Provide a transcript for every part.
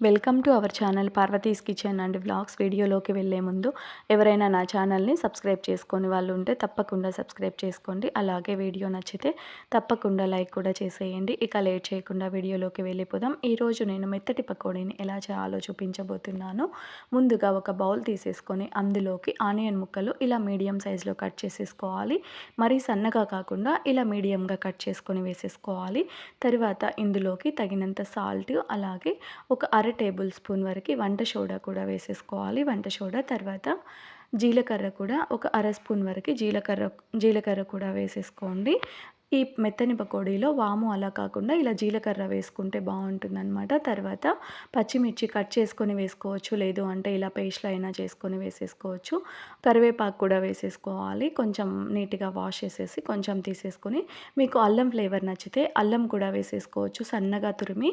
Welcome to our channel Parvati's kitchen and vlogs వీడియోలోకి వెళ్ళే ముందు ఎవరైనా నా ఛానల్ని సబ్స్క్రైబ్ చేసుకొని వాళ్ళు ఉంటే తప్పకుండా సబ్స్క్రైబ్ చేసుకోండి. అలాగే వీడియో నచ్చితే తప్పకుండా లైక్ కూడా చేసేయండి. ఇక లేట్ చేయకుండా వీడియోలోకి వెళ్ళిపోదాం. ఈరోజు నేను మెత్తటి పకోడీని ఎలా చేయాలో చూపించబోతున్నాను. ముందుగా ఒక బౌల్ తీసేసుకొని అందులోకి ఆనియన్ ముక్కలు ఇలా మీడియం సైజులో కట్ చేసేసుకోవాలి. మరీ సన్నగా కాకుండా ఇలా మీడియంగా కట్ చేసుకొని వేసేసుకోవాలి. తర్వాత ఇందులోకి తగినంత సాల్ట్ అలాగే ఒక అర అర టేబుల్ స్పూన్ వరకు వంట సోడా కూడా వేసేసుకోవాలి. వంట సోడా తర్వాత జీలకర్ర కూడా ఒక అర స్పూన్ వరకు జీలకర్ర జీలకర్ర కూడా వేసేసుకోండి. ఈ మెత్తని పకోడీలో వాము అలా కాకుండా ఇలా జీలకర్ర వేసుకుంటే బాగుంటుందన్నమాట. తర్వాత పచ్చిమిర్చి కట్ చేసుకొని వేసుకోవచ్చు. లేదు అంటే ఇలా పేస్ట్లో అయినా చేసుకొని వేసేసుకోవచ్చు. కరివేపాకు కూడా వేసేసుకోవాలి. కొంచెం నీట్గా వాష్ చేసేసి కొంచెం తీసేసుకొని మీకు అల్లం ఫ్లేవర్ నచ్చితే అల్లం కూడా వేసేసుకోవచ్చు. సన్నగా తురిమి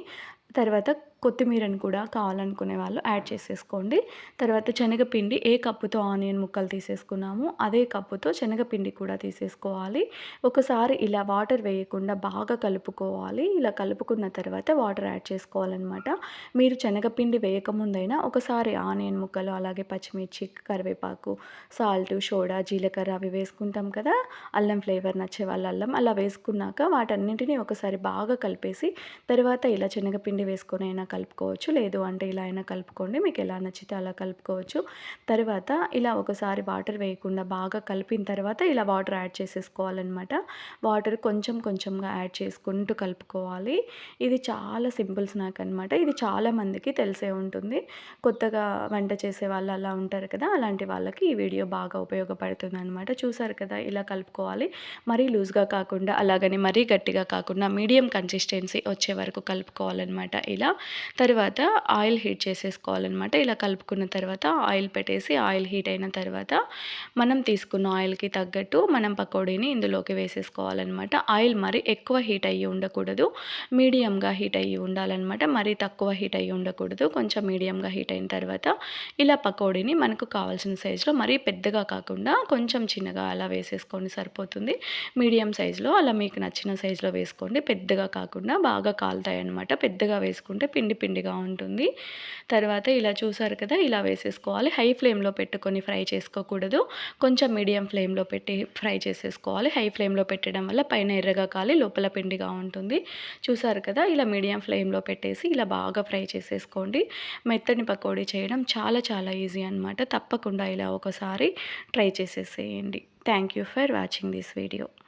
తర్వాత కొత్తిమీరని కూడా కావాలనుకునే వాళ్ళు యాడ్ చేసేసుకోండి. తర్వాత శనగపిండి ఏ కప్పుతో ఆనియన్ ముక్కలు తీసేసుకున్నామో అదే కప్పుతో శనగపిండి కూడా తీసేసుకోవాలి. ఒకసారి ఇలా వాటర్ వేయకుండా బాగా కలుపుకోవాలి. ఇలా కలుపుకున్న తర్వాత వాటర్ యాడ్ చేసుకోవాలన్నమాట. మీరు శనగపిండి వేయకముందైనా ఒకసారి ఆనియన్ ముక్కలు అలాగే పచ్చిమిర్చి కరివేపాకు సాల్ట్ సోడా జీలకర్ర అవి వేసుకుంటాం కదా. అల్లం ఫ్లేవర్ నచ్చే వాళ్ళ అల్లం అలా వేసుకున్నాక వాటన్నింటినీ ఒకసారి బాగా కలిపేసి తర్వాత ఇలా శనగపిండి వేసుకొని అయినా కలుపుకోవచ్చు. లేదు అంటే ఇలా అయినా కలుపుకోండి. మీకు ఎలా నచ్చితే అలా కలుపుకోవచ్చు. తర్వాత ఇలా ఒకసారి వాటర్ వేయకుండా బాగా కలిపిన తర్వాత ఇలా వాటర్ యాడ్ చేసేసుకోవాలన్నమాట. వాటర్ కొంచెం కొంచెంగా యాడ్ చేసుకుంటూ కలుపుకోవాలి. ఇది చాలా సింపుల్ స్నాక్ అనమాట ఇది చాలామందికి తెలిసే ఉంటుంది. కొత్తగా వంట చేసే వాళ్ళు అలా ఉంటారు కదా అలాంటి వాళ్ళకి ఈ వీడియో బాగా ఉపయోగపడుతుంది అనమాట చూసారు కదా ఇలా కలుపుకోవాలి. మరీ లూజ్గా కాకుండా అలాగని మరీ గట్టిగా కాకుండా మీడియం కన్సిస్టెన్సీ వచ్చే వరకు కలుపుకోవాలన్నమాట. ఇలా తర్వాత ఆయిల్ హీట్ చేసేసుకోవాలన్నమాట. ఇలా కలుపుకున్న తర్వాత ఆయిల్ పెట్టేసి ఆయిల్ హీట్ అయిన తర్వాత మనం తీసుకున్న ఆయిల్కి తగ్గట్టు మనం పకోడీని ఇందులోకి వేసేసుకోవాలన్నమాట. ఆయిల్ మరి ఎక్కువ హీట్ అయ్యి ఉండకూడదు. మీడియంగా హీట్ అయ్యి ఉండాలన్నమాట. మరీ తక్కువ హీట్ అయ్యి ఉండకూడదు. కొంచెం మీడియంగా హీట్ అయిన తర్వాత ఇలా పకోడీని మనకు కావాల్సిన సైజులో మరీ పెద్దగా కాకుండా కొంచెం చిన్నగా అలా వేసేసుకోండి సరిపోతుంది. మీడియం సైజులో అలా మీకు నచ్చిన సైజులో వేసుకోండి. పెద్దగా కాకుండా బాగా కాలుతాయి అనమాట పెద్దగా వేసుకుంటే పిండి పిండిగా ఉంటుంది. తర్వాత ఇలా చూసారు కదా ఇలా వేసేసుకోవాలి. హై ఫ్లేమ్లో పెట్టుకొని ఫ్రై చేసుకోకూడదు. కొంచెం మీడియం ఫ్లేమ్లో పెట్టి ఫ్రై చేసేసుకోవాలి. హై ఫ్లేమ్లో పెట్టడం వల్ల పైన ఎర్రగా కాలి లోపల పిండిగా ఉంటుంది. చూసారు కదా ఇలా మీడియం ఫ్లేమ్లో పెట్టేసి ఇలా బాగా ఫ్రై చేసేసుకోండి. మెత్తని పకోడీ చేయడం చాలా చాలా ఈజీ అనమాట తప్పకుండా ఇలా ఒకసారి ట్రై చేసేసేయండి. Thank you for watching this video.